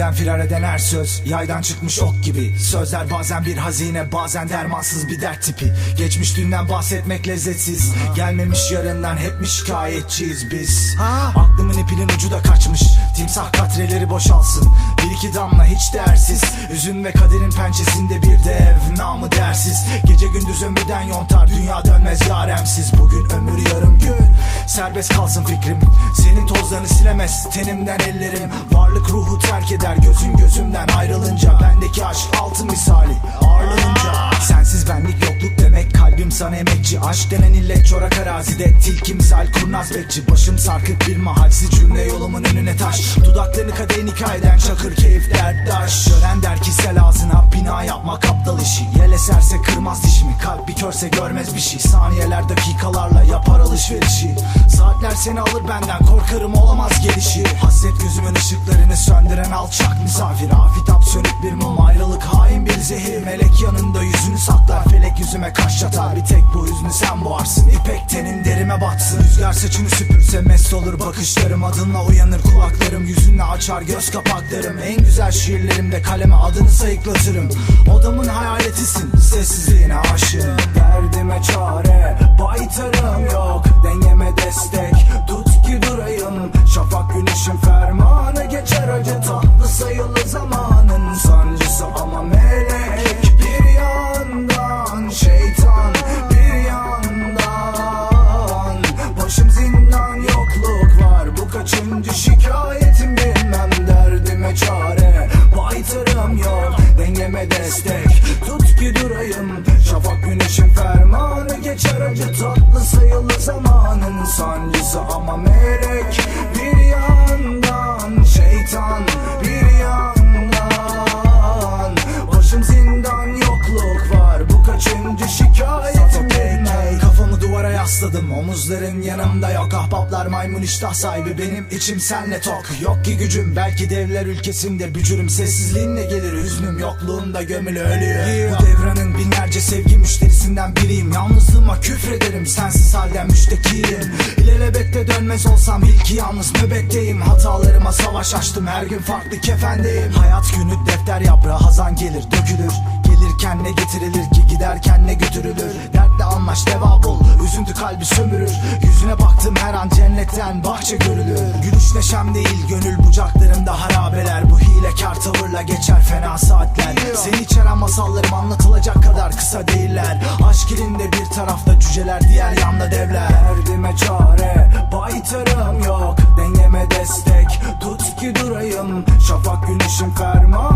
Kalpten firar eden her söz Yaydan çıkmış ok gibi. Sözler bazen bir hazine Bazen dermansız bir dert tipi. Geçmiş dünden bahsetmek lezzetsiz. Gelmemiş yarından hep mi şikayetçiyiz biz. Aklımın ipinin ucu da kaçmış. Timsah katreleri boşalsın Bir iki damla hiç değersiz Üzün ve kaderin pençesinde bir dev Namı dersiz. Gece gündüz ömürden yontar Dünya dönmez yaremsiz. Bugün ömür yarım gün Serbest kalsın fikrim. Senin tozlarını silemez tenimden ellerim. Varlık ruhu terk eder gözün gözümden ayrılınca. Bendeki aşk altın misali ağırlanınca Sensiz benlik yokluk demek kalbim sana emekçi. Aşk denen illet çorak arazide tilki misal kurnaz bekçi. Başım sarkık bir mahalsiz cümle yolumun önüne taş. Dudaklarını kadehin hikayeden çakır keyif derttaş Gören der ki sel ağzına bina yapmak aptal işi. Yel eserse kırmaz dişimi. Kalp bir körse görmez bir şey. Saniyeler dakikalarla yapar alışverişi. Saatler seni alır benden korkarım olamaz gelişi. Hasret gözümün ışıklarını söndüren alçak misafir. Afitap sönük bir mum ayrılık hain bir zehir. Melek yanında yüzünü saklar felek yüzüme kaş çatar Bir tek bu hüznü sen boğarsın. İpek tenin derime batsın. Rüzgar saçını süpürse mest olur bakışlarım. Adınla uyanır kulaklarım yüzünle açar göz kapaklarım En güzel şiirlerimde kaleme adını sayıklatırım. Odamın hayaletisin sessizliğine aşığım. Derdime çare dengeme destek. Tut ki durayım. Şafak güneşin fermanı geçer acı tatlı sayılı zamanın sancısı ama melek omuzların yanımda yok Ahbaplar maymun iştah sahibi. Benim içim senle tok. Yok ki gücüm belki devler ülkesindir. Bücürüm Sessizliğinle gelir hüznüm yokluğumda gömülü ölüyor Bu devranın binlerce sevgi müşterisinden biriyim. Yalnızlığıma küfrederim sensiz halden müştekiyim. İlelebette dönmez olsam ilki yalnız nöbetteyim. Hatalarıma savaş açtım her gün farklı kefendeyim. Hayat günü defter yaprağı hazan gelir dökülür Gelirken ne getirilir ki? Giderken ne götürülür? Dertle anlaş deva bul üzüntü kalbi sömürür. Yüzüne baktım her an cennetten bahçe görülür. Gülüş neşem değil gönül bucaklarımda harabeler. Bu hilekar tavırla geçer fena saatler. Seni içeren masallarım anlatılacak kadar kısa değiller. Aşk elinde bir tarafta cüceler diğer yanda devler. Derdime çare baytarım yok. Dengeme destek tut ki durayım. Şafak güneşin fermanı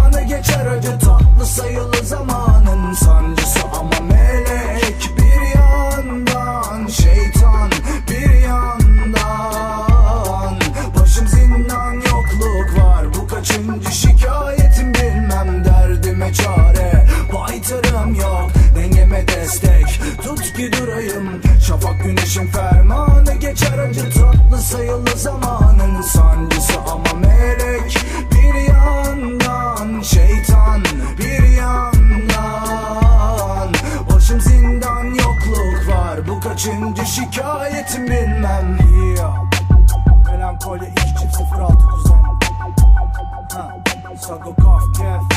geçer acı tatlı sayılı zamanın sancısı. Ama melek bir yandan şeytan bir yandan. Başım zindan yokluk var. Bu kaçıncı şikayetim bilmem. Derdime çare Baytarım yok. Dengeme destek tut ki durayım. Şafak güneşin fermanı geçer. Acı tatlı sayılı zamanın sancısı. Ama melek bir yandan Kraliyetim bilmem yeah. Melankoli 2 çift 06 kuzen. Sago Kaf Kef